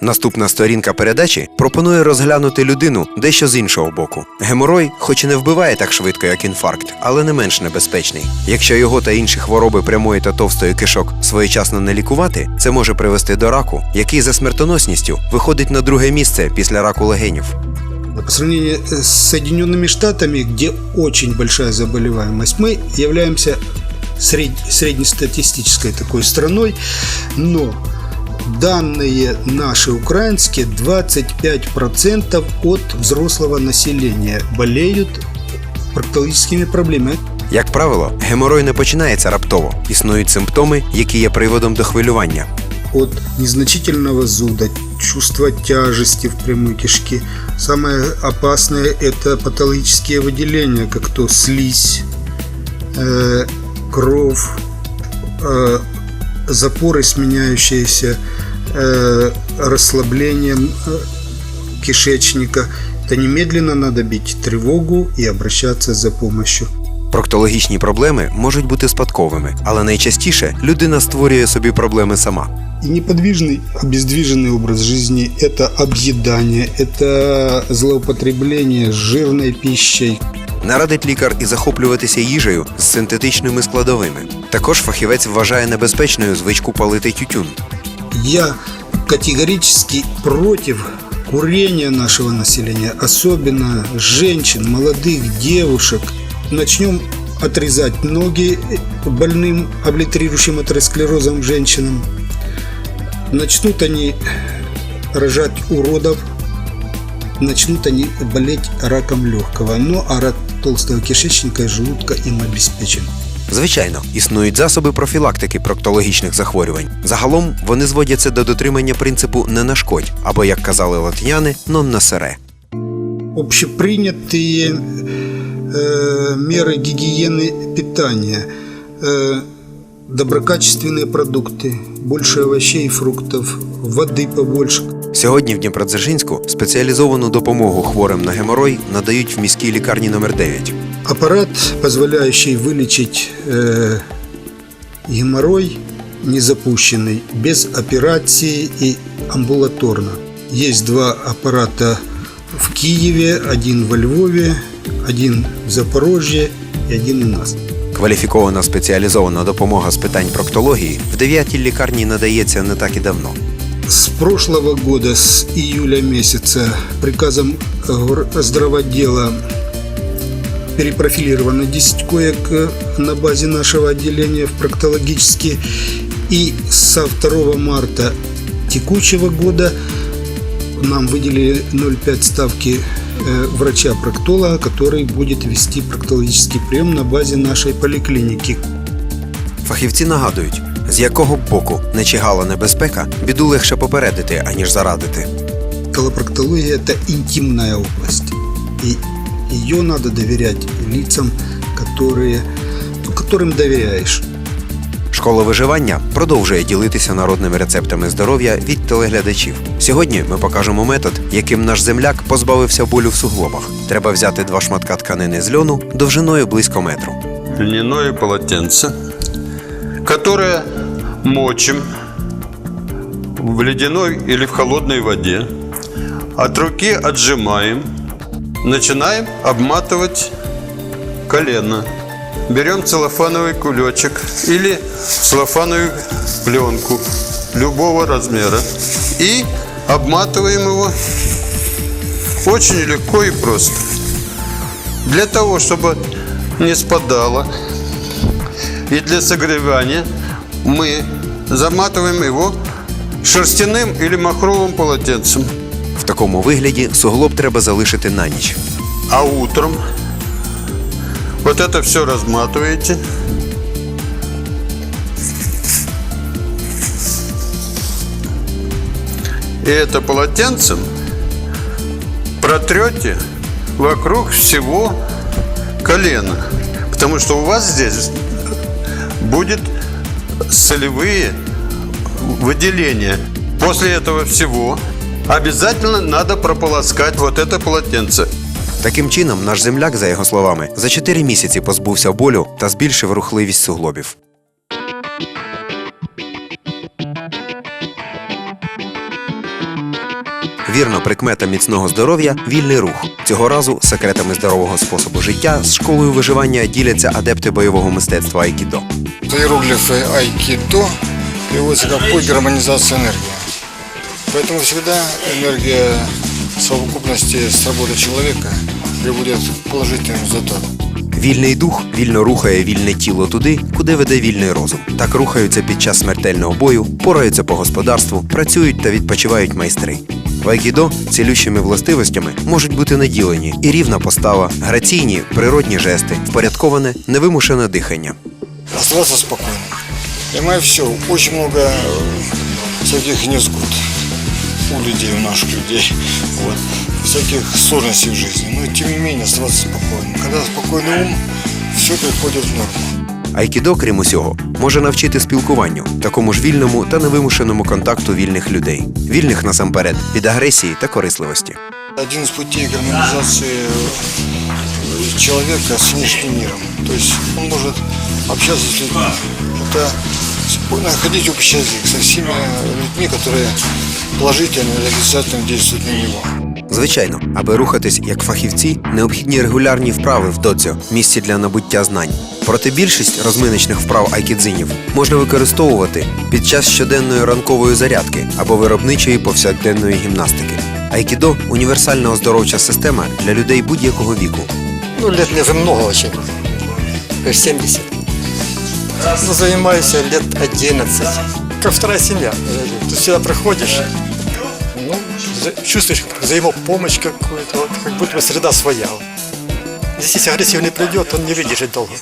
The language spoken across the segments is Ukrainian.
Наступна сторінка передачі пропонує розглянути людину дещо з іншого боку. Геморой, хоч і не вбиває так швидко, як інфаркт, але не менш небезпечний. Якщо його та інші хвороби прямої та товстої кишок своєчасно не лікувати, це може привести до раку, який за смертоносністю виходить на друге місце після раку легенів. По сравнению э, с Соединенными Штатами, где очень большая заболеваемость, мы являемся сред- среднестатистической такой страной, но данные наши украинские 25% от взрослого населения болеют проктологическими проблемами. Як правило, геморой не починається раптово. Існують симптоми, які є приводом до хвилювання. от незначительного зуда, чувства тяжести в прямой кишке. Самое опасное – это патологические выделения, как то слизь, э, кровь, э, запоры, сменяющиеся э, расслаблением э, кишечника. Это немедленно надо бить тревогу и обращаться за помощью. Проктологічні проблеми можуть бути спадковими, але найчастіше людина створює собі проблеми сама. И неподвижный, обездвиженный образ жизни – это объедание, это злоупотребление жирной пищей. Нарадить лікар і захоплюватися їжею з синтетичними складовими. Також фахівець вважає небезпечною звичку палити тютюн. Я категорически против курения нашего населения, особенно женщин, молодых девушек. Начнем отрезать ноги больным, облитрирующим атеросклерозом женщинам. Начнут они рожать уродов, начнут они болеть раком легкого. Ну, а рак толстого кишечника и желудка им обеспечен. Звичайно, існують засоби профілактики проктологічних захворювань. Загалом вони зводяться до дотримання принципу не нашкодь, або як казали латиняни, нон насере. общепринятые э, меры гигиены питания, э, доброкачественные продукты, больше овощей и фруктов, воды побольше. Сьогодні в Дніпродзержинську спеціалізовану допомогу хворим на геморой надають в міській лікарні номер 9 Аппарат, позволяющий вылечить э, геморрой незапущенный без операции и амбулаторно. Есть два аппарата в Киеве, один во Львове, один в Запорожье и один у нас. Кваліфікована спеціалізована допомога з питань проктології в 9-й лікарні надається не так і давно. С прошлого года, с июля месяца, приказом гор- здравотдела перепрофилировано 10 коек э, на базе нашего отделения в проктологические. И со 2 марта текущего года нам выделили 0,5 ставки э, врача-проктолога, который будет вести проктологический прием на базе нашей поликлиники. Фахівці нагадують, з якого б боку не чигала небезпека, біду легше попередити, аніж зарадити. Колопроктология – это интимная область. И ее надо доверять лицам, которые, ну, которым доверяешь. Школа виживання продовжує ділитися народними рецептами здоров'я від телеглядачів. Сьогодні ми покажемо метод, яким наш земляк позбавився болю в суглобах. Треба взяти два шматка тканини з льону довжиною близько метру. льняное полотенце, которое мочим в ледяной или в холодной воде, от руки отжимаем, начинаем обматывать колено. Берем целлофановый кулечек или целлофановую пленку любого размера и обматываем его очень легко и просто. Для того, чтобы не спадало и для согревания мы заматываем его шерстяным или махровым полотенцем. В такому вигляді суглоб треба залишити на ніч. А утром вот это все разматываете. И это полотенцем протрете вокруг всего колена. Потому что у вас здесь будет солевые выделения. После этого всего обязательно надо прополоскать вот это полотенце. Таким чином, наш земляк, за його словами, за 4 місяці позбувся болю та збільшив рухливість суглобів. Вірно, прикмета міцного здоров'я вільний рух. Цього разу секретами здорового способу життя з школою виживання діляться адепти бойового мистецтва Айкідо. Иероглифы айкидо переводится как путь гармонизации энергии. Поэтому всегда энергия совокупности с работой человека приводит к положительным результатам. Вільний дух вільно рухає вільне тіло туди, куди веде вільний розум. Так рухаються під час смертельного бою, пораються по господарству, працюють та відпочивають майстри. В айкідо цілющими властивостями можуть бути наділені і рівна постава, граційні, природні жести, впорядковане, невимушене дихання. Оставаться спокойным. Понимаю, все, очень много э, всяких невзгод у людей, у наших людей. Вот. Всяких сложностей в жизни. Но тем не менее оставаться спокойным. Когда спокойный ум, все приходит в норму. Айкідо, крім усього, може навчити спілкуванню, такому ж вільному та невимушеному контакту вільних людей, вільних насамперед від агресії та корисливості. Один из путей гармонизации э, человека с внешним миром. То есть он может общаться с людьми. Это находить общий язык со всеми людьми, которые положительно или отрицательно действуют на него. Звичайно, аби рухатись як фахівці, необхідні регулярні вправи в доцьо, місці для набуття знань. Проте більшість розминочних вправ айкідзинів можна використовувати під час щоденної ранкової зарядки або виробничої повсякденної гімнастики. Айкідо універсальна оздоровча система для людей будь-якого віку. Ну, лет мне уже много 70. Ну, занимаюсь я лет 11. Как вторая семья. Ты сюда приходишь, ну, за- чувствуешь взаимопомощь какую-то, вот, как будто бы среда своя. Здесь, если агрессив не придет, он не выдержит долго.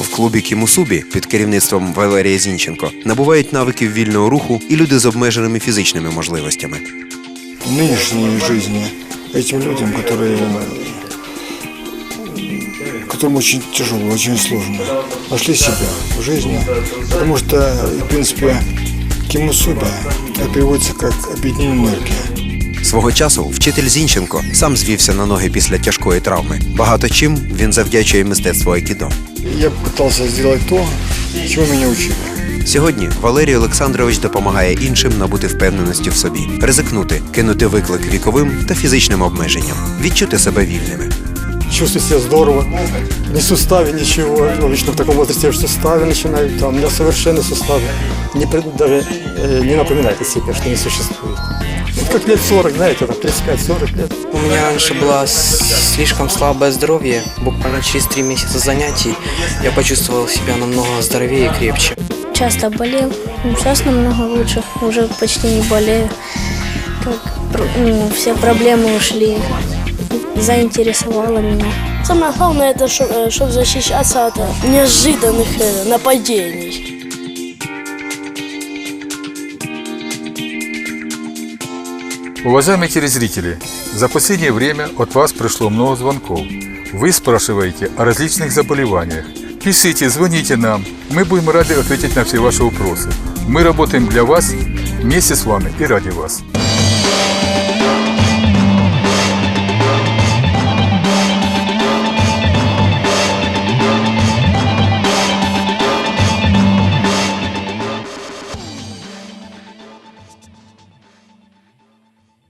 В клубі Кімусубі під керівництвом Валерія Зінченко набувають навиків вільного руху і люди з обмеженими фізичними можливостями. В нынешней жизни этим людям, которые которым очень тяжело, очень сложно, нашли себя в жизни, потому что, в принципе, кимусуба это переводится как объединение энергии. Свого часу вчитель Зінченко сам звівся на ноги після тяжкої травми. Багато чим він завдячує мистецтву айкідо. Я пытался сделать то, чему меня учили. Сьогодні Валерій Олександрович допомагає іншим набути впевненості в собі, ризикнути, кинути виклик віковим та фізичним обмеженням, відчути себе вільними. Чувствую себя здорово. Ни суставе, ничего. Обычно в таком возрасте уже суставы начинают. Там у меня совершенно суставы. Не, пред- даже э, не напоминает о себе, что не существует. Вот как лет 40, знаете, там 35-40 лет. У меня раньше было с- слишком слабое здоровье. Буквально через три месяца занятий я почувствовал себя намного здоровее и крепче. часто болел. Ну, Сейчас намного лучше, уже почти не болею. Как, пр- ну, все проблемы ушли. Заинтересовало меня. Самое главное это чтобы защищаться от э, неожиданных э, нападений. Уважаемые телезрители, за последнее время от вас пришло много звонков. Вы спрашиваете о различных заболеваниях. Пишите, звоните нам. Мы будем рады ответить на все ваши вопросы. Мы работаем для вас, вместе с вами и ради вас.